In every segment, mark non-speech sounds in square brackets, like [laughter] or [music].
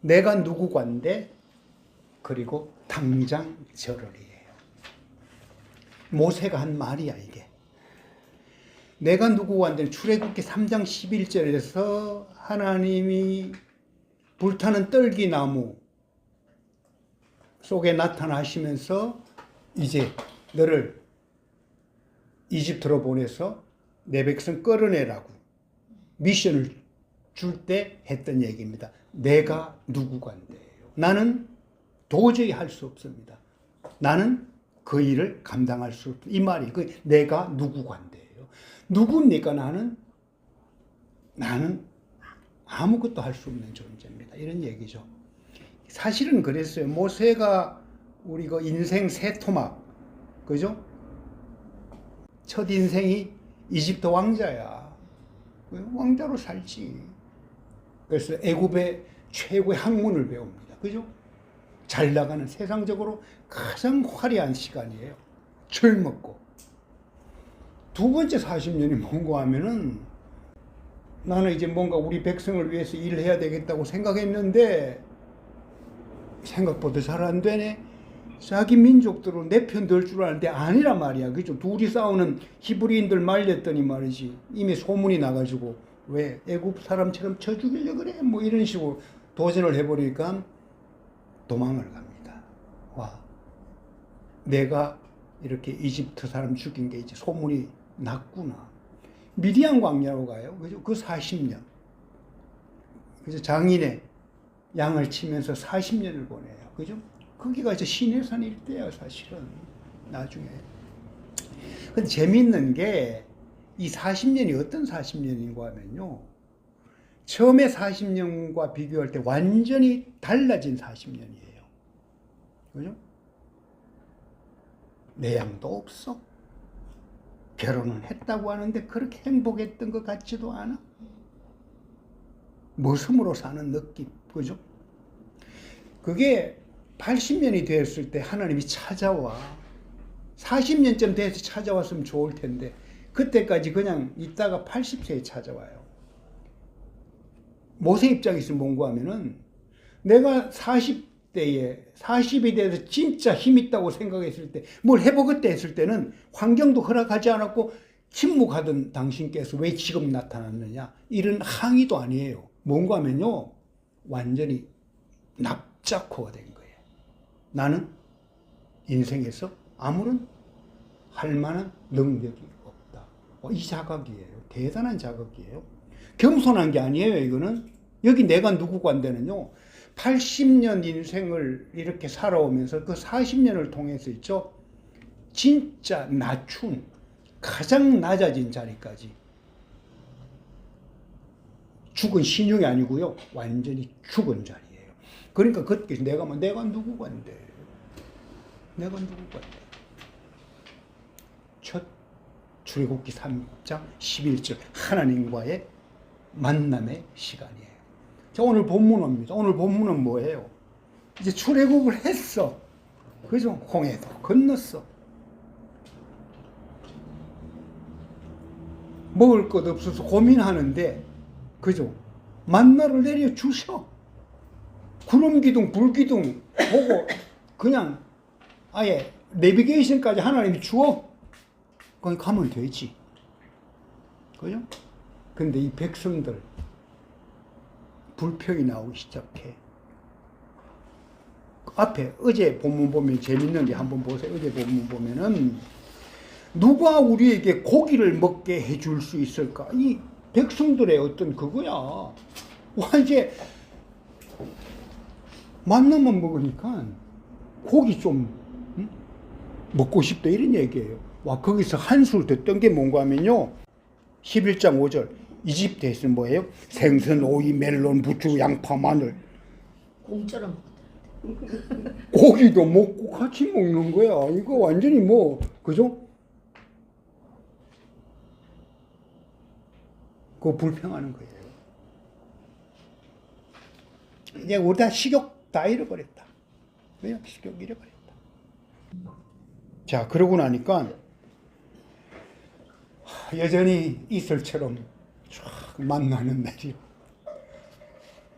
내가 누구 관데 그리고 당장 절을이에요. 모세가 한 말이야 이게. 내가 누구 관데 출애굽기 3장 11절에서 하나님이 불타는 떨기나무 속에 나타나시면서 이제 너를 이집트로 보내서 내 백성 끌어내라고 미션을 줄 때 했던 얘기입니다. 내가 누구관데요. 나는 도저히 할 수 없습니다. 나는 그 일을 감당할 수 없다. 이 말이 그 내가 누구관데요. 누굽니까 나는? 나는 아무것도 할 수 없는 존재입니다. 이런 얘기죠. 사실은 그랬어요. 모세가 우리 그 인생 새 토막, 그죠? 첫 인생이 이집트 왕자야. 왕자로 살지. 그래서 애굽의 최고의 학문을 배웁니다. 그죠? 잘 나가는 세상적으로 가장 화려한 시간이에요. 젊었고. 두 번째 40년이 뭔가 하면은 나는 이제 뭔가 우리 백성을 위해서 일을 해야 되겠다고 생각했는데 생각보다 잘 안 되네. 자기 민족들은 내편들줄 아는데 아니란 말이야. 그죠? 둘이 싸우는 히브리인들 말렸더니 말이지. 이미 소문이 나가지고 왜 애굽 사람처럼 쳐 죽이려 그래? 뭐 이런 식으로 도전을 해버리니까 도망을 갑니다. 와, 내가 이렇게 이집트 사람 죽인 게 이제 소문이 났구나. 미디안 광야로 가요. 그죠? 그 40년. 그죠? 장인의 양을 치면서 40년을 보내요. 그죠? 거기가 이제 시내산 일대야, 사실은. 나중에. 근데 재밌는 게 이 40년이 어떤 40년인가 하면요. 처음에 40년과 비교할 때 완전히 달라진 40년이에요. 그죠? 내양도 없어. 결혼은 했다고 하는데 그렇게 행복했던 것 같지도 않아. 머슴으로 사는 느낌, 그죠? 그게 80년이 되었을 때 하나님이 찾아와. 40년쯤 돼서 찾아왔으면 좋을 텐데, 그때까지 그냥 있다가 80세에 찾아와요. 모세 입장에서 뭔고 하면은, 내가 40대에, 40이 돼서 진짜 힘 있다고 생각했을 때, 뭘 해보겠다 했을 때는 환경도 허락하지 않았고, 침묵하던 당신께서 왜 지금 나타났느냐? 이런 항의도 아니에요. 뭔가 하면요, 완전히 납작호가 된 거예요. 나는 인생에서 아무런 할 만한 능력이. 어, 이 자각이에요. 대단한 자각이에요. 겸손한 게 아니에요, 이거는. 여기 내가 누구고 한 데는요, 80년 인생을 이렇게 살아오면서 그 40년을 통해서 있죠, 진짜 낮춘, 가장 낮아진 자리까지 죽은 신용이 아니고요. 완전히 죽은 자리예요. 그러니까 그때 내가 뭐 내가 누구건데 내가 누구건데 첫 출애굽기 3장 11절 하나님과의 만남의 시간이에요. 자 오늘 본문입니다. 오늘 본문은 뭐예요? 이제 출애굽을 했어. 그죠? 홍해도 건넜어. 먹을 것 없어서 고민하는데 그죠? 만나를 내려 주셔. 구름 기둥, 불 기둥 보고 그냥 아예 내비게이션까지 하나님이 주어. 거기 가면 되지. 그죠? 근데 이 백성들 불평이 나오기 시작해. 앞에 어제 본문 보면 재밌는 게 한번 보세요. 어제 본문 보면은 누가 우리에게 고기를 먹게 해줄 수 있을까? 이 백성들의 어떤 그거야. 와, 이제, 만나만 먹으니까 고기 좀, 응? 먹고 싶다 이런 얘기예요. 와, 거기서 한술 듣던 게 뭔가 하면요. 11장 5절. 이집트에서는 뭐예요? 생선, 오이, 멜론, 부추, 양파, 마늘. 공짜로 먹었다. 고기도 먹고 같이 먹는 거야. 이거 완전히 뭐, 그죠? 그거 불평하는 거예요. 이제 우리 다 식욕 다 잃어버렸다. 왜요? 식욕 잃어버렸다. 자, 그러고 나니까 여전히 이슬처럼 쫙 만나는 날이요.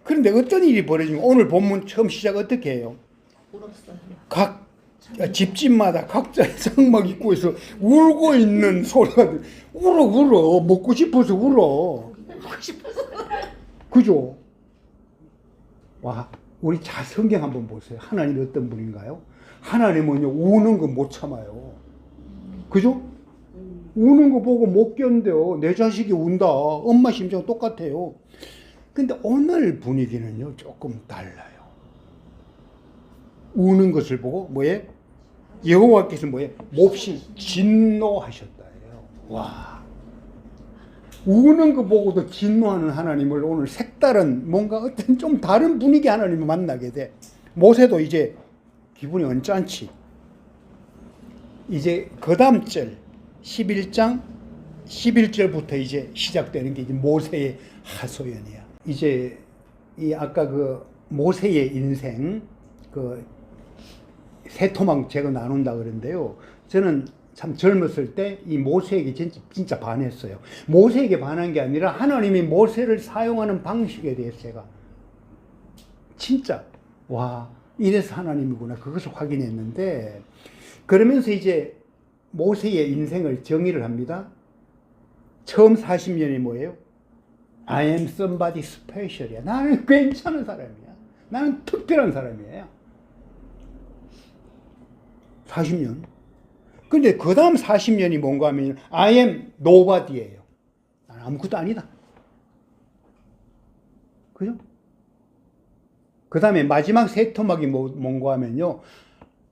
그런데 어떤 일이 벌어지면 오늘 본문 처음 시작 어떻게 해요? 울었어요. 각 집집마다 각자의 [laughs] 성막 입구에서 울고 있는 소리가 들- 울어 울어 먹고 싶어서 울어 먹고 싶어서. 그죠? 와 우리 자 성경 한번 보세요 하나님 어떤 분인가요? 하나님은요 우는 거 못 참아요 그죠? 우는 거 보고 못 견뎌 내 자식이 운다 엄마 심정 똑같아요 근데 오늘 분위기는요 조금 달라요 우는 것을 보고 뭐예? 여호와께서 뭐예? 몹시 진노하셨다예요. 와. 우는 거 보고도 진노하는 하나님을 오늘 색다른 뭔가 어떤 좀 다른 분위기 하나님을 만나게 돼. 모세도 이제 기분이 언짢지. 이제 그 다음 절 11장 11절부터 이제 시작되는 게 이제 모세의 하소연이야. 이제 이 아까 그 모세의 인생 그 세 토막 제가 나눈다 그러는데요. 저는 참 젊었을 때 이 모세에게 진짜, 진짜 반했어요. 모세에게 반한 게 아니라 하나님이 모세를 사용하는 방식에 대해서 제가 진짜 와 이래서 하나님이구나 그것을 확인했는데 그러면서 이제 모세의 인생을 정의를 합니다. 처음 40년이 뭐예요? I am somebody special이야. 나는 괜찮은 사람이야. 나는 특별한 사람이에요. 40년. 근데 그 다음 40년이 뭔가 하면 I am nobody예요. 나는 아무것도 아니다. 그죠? 그 다음에 마지막 세 토막이 뭐- 뭔가 하면요.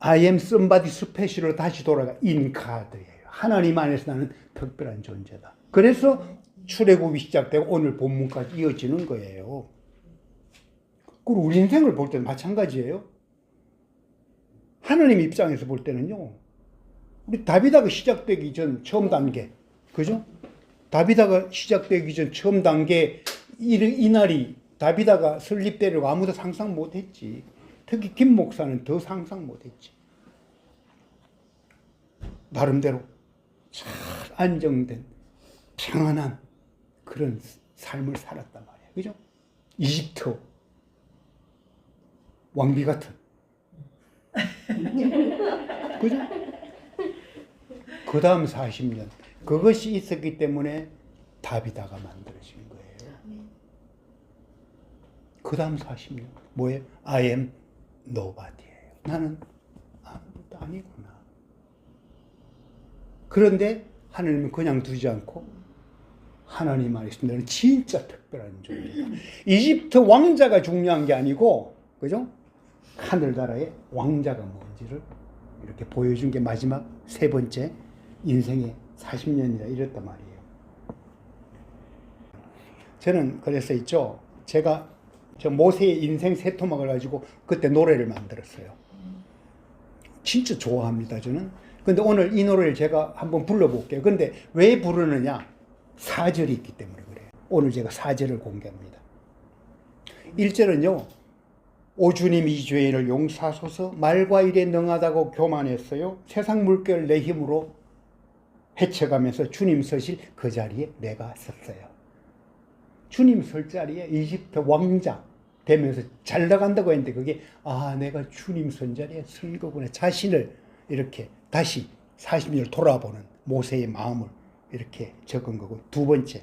I am somebody special로 다시 돌아가 인카드예요. 하나님 안에서 나는 특별한 존재다. 그래서 출애굽이 시작되고 오늘 본문까지 이어지는 거예요. 그리고 우리 인생을 볼 때는 마찬가지예요. 하나님 입장에서 볼 때는요. 우리 다비다가 시작되기 전 처음 단계. 그죠? 다비다가 시작되기 전 처음 단계 이, 이 날이 다비다가 설립되려고 아무도 상상 못 했지. 특히 김 목사는 더 상상 못 했지. 나름대로 잘 안정된 평안한 그런 삶을 살았단 말이야. 그죠? 이집트 왕비 같은. [laughs] 그죠? 그 다음 40년. 그것이 있었기 때문에 다비다가 만들어진 거예요. 그 다음 40년. 뭐예요? I am nobody예요. 나는 아무것도 아니구나. 그런데 하나님은 그냥 두지 않고 하나님 안에서 너는 진짜 특별한 존재다. 이집트 왕자가 중요한 게 아니고, 그죠? 하늘나라의 왕자가 뭔지를 이렇게 보여준 게 마지막 세 번째 인생의 40년이라 이랬단 말이에요. 저는 그래서 있죠. 제가 저 모세의 인생 세 토막을 가지고 그때 노래를 만들었어요. 진짜 좋아합니다, 저는. 근데 오늘 이 노래를 제가 한번 불러볼게요. 근데 왜 부르느냐? 사절이 있기 때문에 그래요. 오늘 제가 사절을 공개합니다. 1절은요. 오 주님 이 죄인을 용서하소서 말과 일에 능하다고 교만했어요. 세상 물결 내 힘으로 헤쳐가면서 주님 서실 그 자리에 내가 섰어요. 주님 설 자리에 이집트 왕자 되면서 잘 나간다고 했는데 그게 아 내가 주님 선 자리에 선 거구나 자신을 이렇게 다시 40년을 돌아보는 모세의 마음을 이렇게 적은 거고 두 번째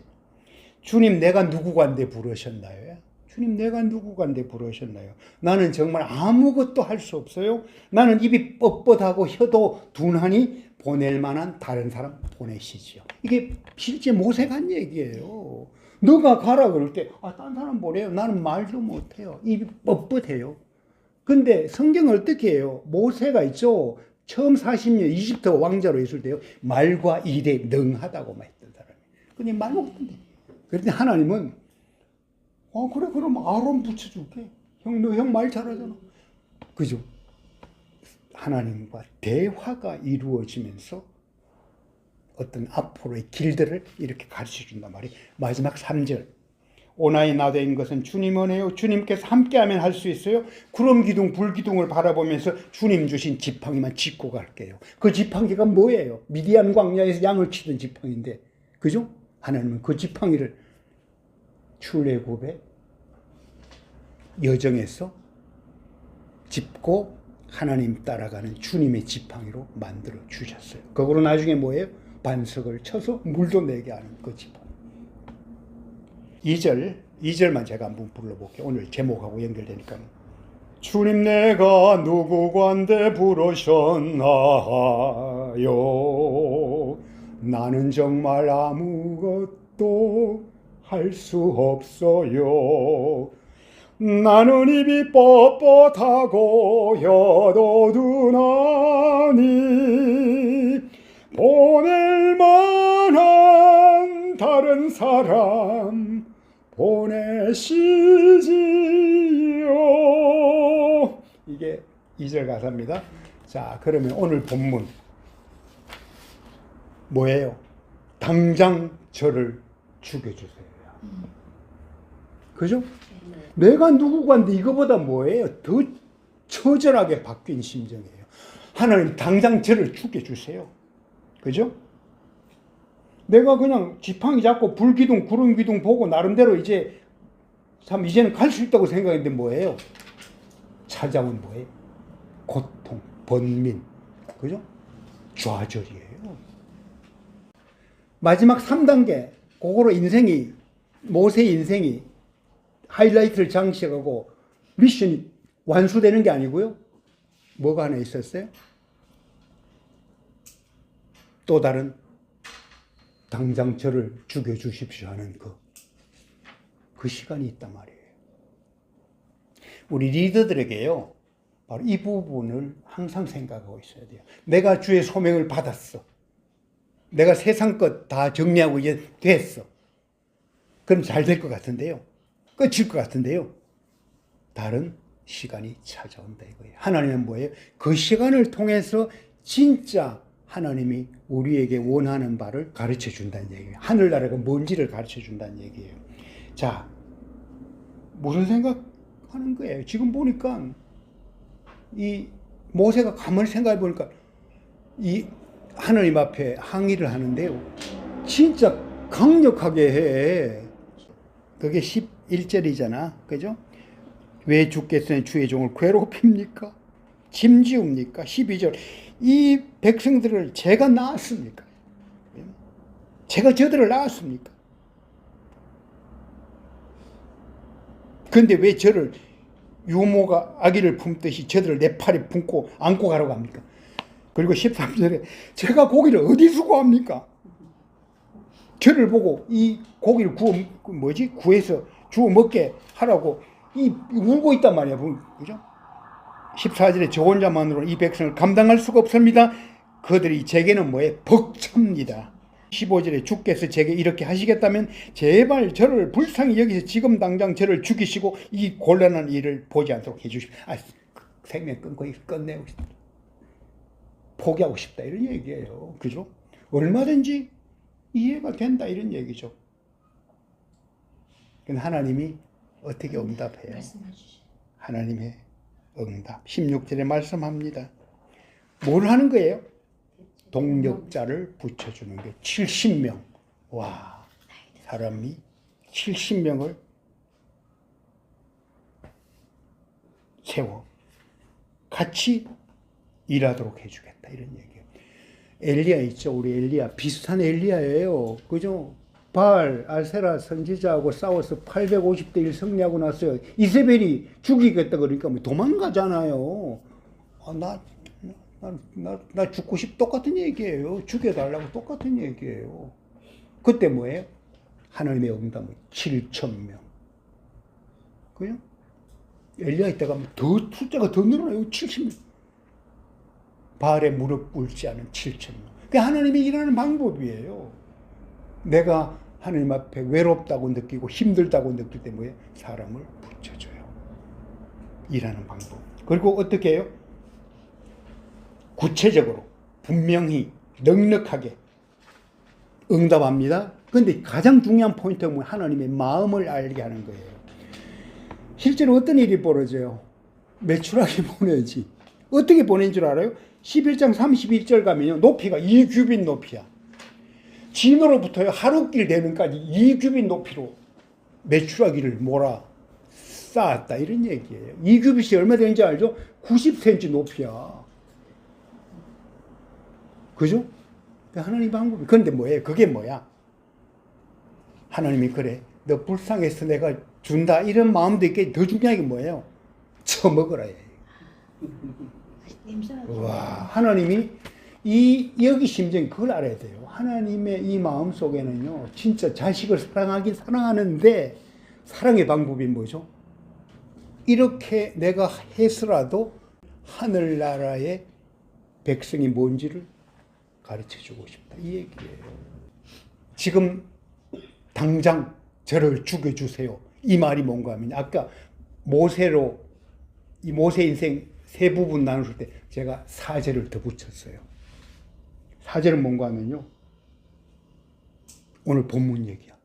주님 내가 누구간데 부르셨나요? 주님 내가 누구간데 부르셨나요? 나는 정말 아무것도 할 수 없어요. 나는 입이 뻣뻣하고 혀도 둔하니 보낼 만한 다른 사람 보내시지요. 이게 실제 모세가 한 얘기예요. 너가 가라 그럴 때, 아, 딴 사람 보내요. 나는 말도 못해요. 입이 뻣뻣해요. 근데 성경 어떻게 해요? 모세가 있죠. 처음 40년 이집트 왕자로 있을 때요. 말과 일에 능하다고만 했던 사람이. 근데 말 못한대. 그런데 하나님은 어 그래 그럼 아론 붙여줄게. 형 너 형 말 잘하잖아. 그죠? 하나님과 대화가 이루어지면서 어떤 앞으로의 길들을 이렇게 가르쳐 준단 말이에요. 마지막 3절. 오나이 나대인 것은 주님 은혜요. 주님께서 함께하면 할 수 있어요. 구름 기둥, 불 기둥을 바라보면서 주님 주신 지팡이만 짚고 갈게요. 그 지팡이가 뭐예요? 미디안 광야에서 양을 치던 지팡이인데, 그죠? 하나님은 그 지팡이를 출애굽에 여정에서 짚고 하나님 따라가는 주님의 지팡이로 만들어 주셨어요. 그거로 나중에 뭐예요? 반석을 쳐서 물도 내게 하는 그 지팡이. 2절, 2절만 제가 한번 불러볼게요. 오늘 제목하고 연결되니까. 주님 내가 누구관데 부르셨나요? 나는 정말 아무것도 할 수 없어요. 나는 입이 뻣뻣하고 혀도두나니 보낼 만한 다른 사람 보내시지요. 이게 2절 가사입니다. 자, 그러면 오늘 본문 뭐예요? 당장 저를 죽여주세요. 그죠? 내가 누구관데 이거보다 뭐예요? 더 처절하게 바뀐 심정이에요. 하나님 당장 저를 죽여주세요. 그죠? 내가 그냥 지팡이 잡고 불기둥, 구름기둥 보고 나름대로 이제 참 이제는 갈 수 있다고 생각했는데 뭐예요? 찾아온 뭐예요? 고통, 번민, 그죠? 좌절이에요. 마지막 3단계, 그거로 인생이, 모세 인생이 하이라이트를 장식하고 미션이 완수되는 게 아니고요. 뭐가 하나 있었어요? 또 다른 당장 저를 죽여주십시오 하는 그, 그 시간이 있단 말이에요. 우리 리더들에게요, 바로 이 부분을 항상 생각하고 있어야 돼요. 내가 주의 소명을 받았어. 내가 세상 것 다 정리하고 이제 됐어. 그럼 잘 될 것 같은데요. 끝일 것 같은데요. 다른 시간이 찾아온다 이거예요. 하나님은 뭐예요? 그 시간을 통해서 진짜 하나님이 우리에게 원하는 바를 가르쳐 준다는 얘기예요. 하늘나라가 뭔지를 가르쳐 준다는 얘기예요. 자, 무슨 생각하는 거예요? 지금 보니까 이 모세가 가만히 생각해 보니까 이 하나님 앞에 항의를 하는데요. 진짜 강력하게 해. 그게 11절이잖아. 그죠? 왜 주께서는 주의 종을 괴롭힙니까? 짐지웁니까? 12절. 이 백성들을 제가 낳았습니까? 제가 저들을 낳았습니까? 근데 왜 저를 유모가 아기를 품듯이 저들을 내 팔에 품고 안고 가라고 합니까? 그리고 13절에 제가 고기를 어디서 구합니까? 저를 보고 이 고기를 구워 그 뭐지 구해서 주워 먹게 하라고 이 울고 있단 말이야, 그죠? 14절에 저 혼자만으로 이 백성을 감당할 수가 없습니다. 그들이 제게는 뭐에 벅찹니다. 15절에 주께서 제게 이렇게 하시겠다면 제발 저를 불쌍히 여기서 지금 당장 저를 죽이시고 이 곤란한 일을 보지 않도록 해주십시오. 아, 생명 끊고 끝내고 싶다. 포기하고 싶다 이런 얘기예요. 그죠? 얼마든지 이해가 된다 이런 얘기죠. 근데 하나님이 어떻게 응답해요? 하나님의 응답. 16절에 말씀합니다. 뭘 하는 거예요? 동력자를 붙여주는 게 70명. 와, 사람이 70명을 세워 같이 일하도록 해주겠다 이런 얘기예요. 엘리야 있죠, 우리 엘리야 비슷한 엘리야예요, 그죠? 바알 아세라 선지자하고 싸워서 850대 1 승리하고 났어요. 이세벨이 죽이겠다 그러니까 뭐 도망가잖아요. 아, 나, 나, 나, 나 죽고 싶 똑같은 얘기예요. 죽여달라고 똑같은 얘기예요. 그때 뭐예요? 하나님의 응답은 7천 명. 그죠? 엘리야 이때 가면 더 숫자가 더 늘어나요. 70명. 바알에 무릎 꿇지 않은 7천 명. 그게 하나님이 일하는 방법이에요. 내가 하나님 앞에 외롭다고 느끼고 힘들다고 느낄 때 뭐예요? 사람을 붙여줘요. 일하는 방법. 그리고 어떻게 해요? 구체적으로, 분명히, 넉넉하게 응답합니다. 근데 가장 중요한 포인트는 뭐예요? 하나님의 마음을 알게 하는 거예요. 실제로 어떤 일이 벌어져요? 매출하게 [laughs] 보내지. 어떻게 보낸 줄 알아요? 11장 31절 가면요. 높이가 2규빗 높이야. 진으로부터 하루길 되는까지 2규빗 높이로 매출하기를 몰아 쌓았다 이런 얘기예요. 이 규빗이 얼마 되는지 알죠? 90cm 높이야. 그죠? 그 하나님 방법이. 그런데 뭐예요? 그게 뭐야? 하나님이 그래. 너 불쌍해서 내가 준다. 이런 마음도 있게 더 중요한 게 뭐예요? 처먹어라. [laughs] 냄새나죠. 와, 하나님이 이 여기 심정 그걸 알아야 돼요. 하나님의 이 마음 속에는요, 진짜 자식을 사랑하긴 사랑하는데 사랑의 방법이 뭐죠? 이렇게 내가 해서라도 하늘나라의 백성이 뭔지를 가르쳐 주고 싶다. 이 얘기예요. 지금 당장 저를 죽여주세요. 이 말이 뭔가 하면 아까 모세로 이 모세 인생 세 부분 나눌 때 제가 사제를 더 붙였어요. 사제는 뭔가 하면요. 오늘 본문 얘기야.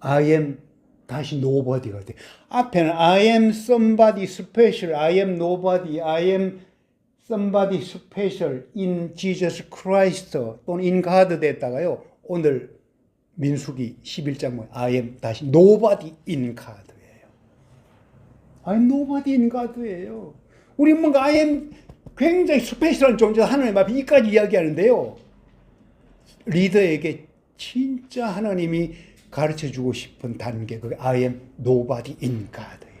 I am 다시 nobody가 돼. 앞에는 I am somebody special, I am nobody, I am somebody special in Jesus Christ 또는 in God 됐다가요. 오늘 민수기 11장 뭐 I am 다시 nobody in God예요. I am nobody in God예요. 우리 뭔가 I am 굉장히 스페셜한 존재 하나님 앞에 이까지 이야기하는데요. 리더에게 진짜 하나님이 가르쳐 주고 싶은 단계 그게 I am nobody in God예요.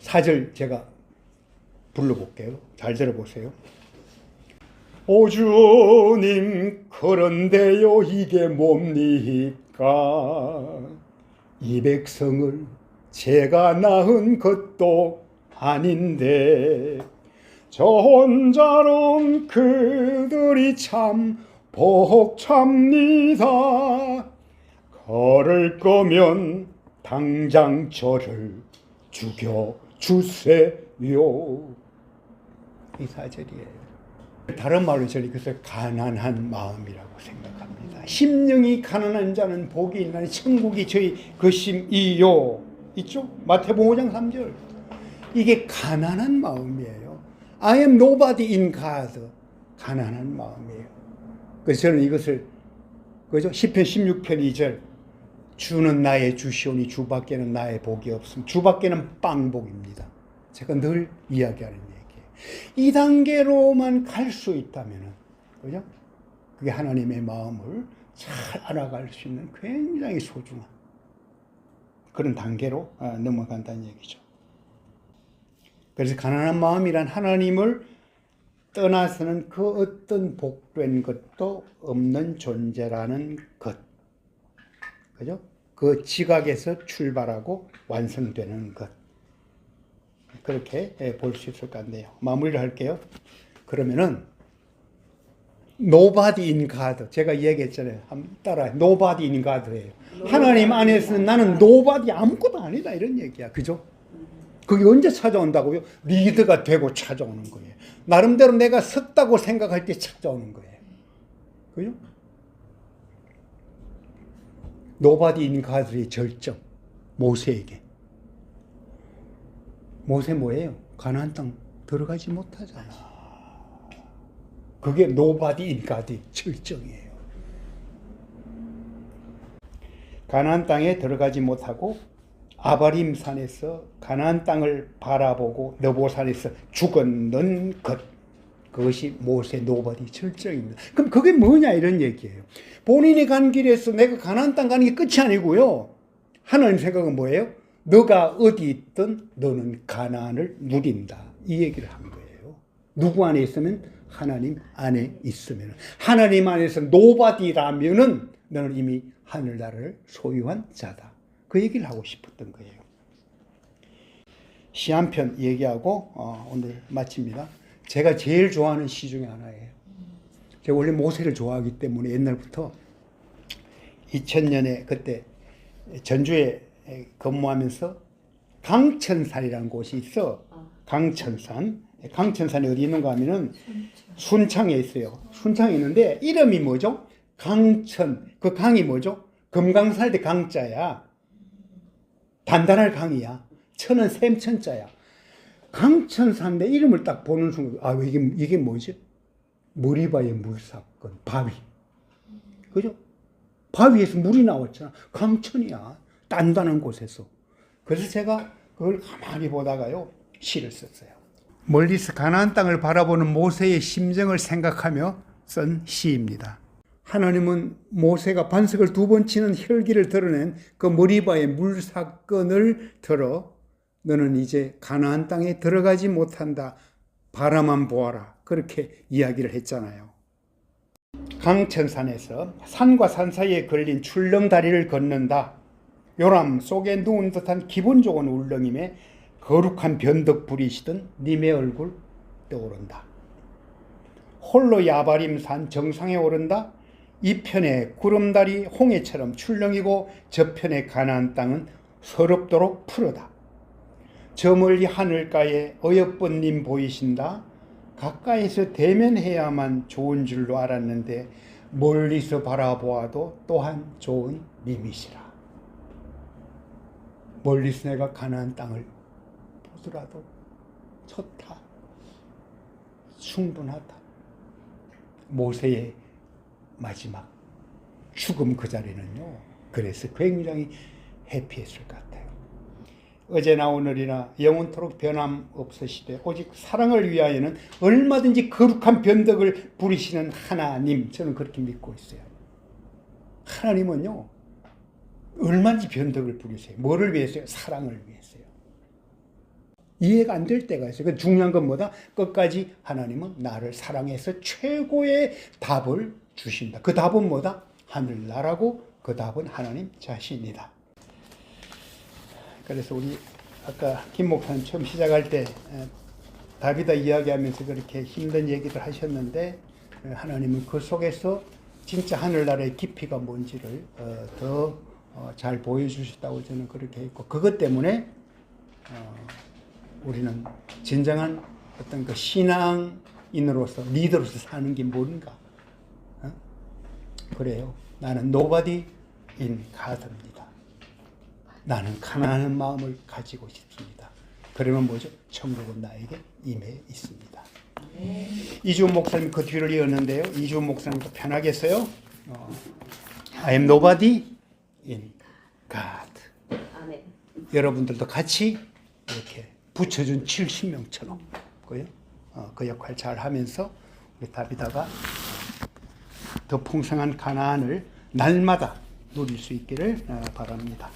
사절 제가 불러볼게요. 잘 들어보세요. 오 주님 그런데요 이게 뭡니까 이 백성을 제가 낳은 것도 아닌데 저 혼자론 그들이 참 복잡니다 걸을 거면 당장 저를 죽여 주세요 이 사절이에요 다른 말로 저는 이것을 가난한 마음이라고 생각합니다. 심령이 가난한 자는 복이 있나니 천국이 저희 것임이요. 있죠? 마태복음 5장 3절. 이게 가난한 마음이에요. I am nobody in God. 가난한 마음이에요. 그래서 저는 이것을 그죠? 10편 16편 2절. 주는 나의 주시오니 주밖에는 나의 복이 없음. 주밖에는 빵복입니다. 제가 늘 이야기하는 얘기예요. 이 단계로만 갈 수 있다면은, 그죠? 그게 하나님의 마음을 잘 알아갈 수 있는 굉장히 소중한 그런 단계로 아, 넘어간다는 얘기죠. 그래서 가난한 마음이란 하나님을 떠나서는 그 어떤 복된 것도 없는 존재라는 것. 그죠? 그 지각에서 출발하고 완성되는 것. 그렇게 볼 수 있을 것 같네요. 마무리를 할게요. 그러면은 nobody in God. 제가 얘기했잖아요. 따라 nobody in God예요. 하나님 안에서는 나는 nobody 아무것도 아니다 이런 얘기야. 그죠? 그게 언제 찾아온다고요? 리더가 되고 찾아오는 거예요. 나름대로 내가 섰다고 생각할 때 찾아오는 거예요. 그죠? nobody in God의 절정. 모세에게. 모세 뭐예요? 가나안 땅 들어가지 못하잖아. 그게 in God의 절정이에요. 가나안 땅에 들어가지 못하고 아바림 산에서 가나안 땅을 바라보고 너보산에서 죽었는 것. 그것이 모세 노바디 절정입니다. 그럼 그게 뭐냐 이런 얘기예요. 본인이 간 길에서 내가 가나안 땅 가는 게 끝이 아니고요. 하나님 생각은 뭐예요? 너가 어디 있든 너는 가나안을 누린다. 이 얘기를 한 거예요. 누구 안에 있으면 하나님 안에 있으면 하나님 안에서 노바디라면은 너는 이미 하늘나라를 소유한 자다. 그 얘기를 하고 싶었던 거예요. 시 한 편 얘기하고 어, 오늘 마칩니다. 제가 제일 좋아하는 시 중에 하나예요. 제가 원래 모세를 좋아하기 때문에 옛날부터 2000년에 그때 전주에 근무하면서 강천산이라는 곳이 있어. 강천산. 강천산이 어디 있는가 하면은 순창 에 있어요. 순창에 있는데 이름이 뭐죠? 강천. 그 강이 뭐죠? 금강살 때 강자야. 단단할 강이야. 천은 샘천자야. 강천산대 이름을 딱 보는 순간 아 이게 이게 뭐지? 머리바의 물사건 바위. 그죠? 바위에서 물이 나왔잖아. 강천이야. 단단한 곳에서. 그래서 제가 그걸 가만히 보다가요. 시를 썼어요. 멀리서 가나안 땅을 바라보는 모세의 심정을 생각하며 쓴 시입니다. 하나님은 모세가 반석을 두 번 치는 혈기를 드러낸 그 머리바의 물 사건을 들어 너는 이제 가나안 땅에 들어가지 못한다. 바라만 보아라. 그렇게 이야기를 했잖아요. 강천산에서 산과 산 사이에 걸린 출렁다리를 걷는다. 요람 속에 누운 듯한 기분 좋은 울렁임에 거룩한 변덕 부리시던 님의 얼굴 떠오른다. 홀로 야바림산 정상에 오른다. 이 편의 구름다리 홍해처럼 출렁이고 저편의 가나안 땅은 서럽도록 푸르다. 저 멀리 하늘가에 어여쁜 님 보이신다. 가까이서 대면해야만 좋은 줄로 알았는데 멀리서 바라보아도 또한 좋은 님이시라. 멀리서 내가 가나안 땅을 보더라도 좋다. 충분하다. 모세의 마지막 죽음 그 자리는요. 그래서 굉장히 해피했을 것 같아요. 어제나 오늘이나 영원토록 변함 없으시되 오직 사랑을 위하여는 얼마든지 거룩한 변덕을 부리시는 하나님 저는 그렇게 믿고 있어요. 하나님은요 얼마든지 변덕을 부리세요. 뭐를 위해서요? 사랑을 위해서요. 이해가 안 될 때가 있어요. 그 중요한 건 뭐다? 끝까지 하나님은 나를 사랑해서 최고의 답을 주신다. 그 답은 뭐다? 하늘나라고 그 답은 하나님 자신이다. 그래서 우리 아까 김 목사님 처음 시작할 때 에, 다비다 이야기하면서 그렇게 힘든 얘기들 하셨는데 에, 하나님은 그 속에서 진짜 하늘나라의 깊이가 뭔지를 어, 더잘 보여주셨다고 저는 그렇게 했고 그것 때문에 어, 우리는 진정한 어떤 그 신앙인으로서 리더로서 사는 게 뭔가 어? 그래요. 나는 nobody in God입니다. 나는 가난한 마음을 가지고 싶습니다. 그러면 뭐죠? 천국은 나에게 임해 있습니다. 이주원 목사님 그 뒤를 이었는데요. 이주원 목사님도 편하겠어요? 어, I am nobody in God. 아멘. 여러분들도 같이 이렇게 붙여준 70명처럼 그요? 어, 그 역할 잘 하면서 우리 다비다가 더 풍성한 가나안을 날마다 누릴 수 있기를 어, 바랍니다.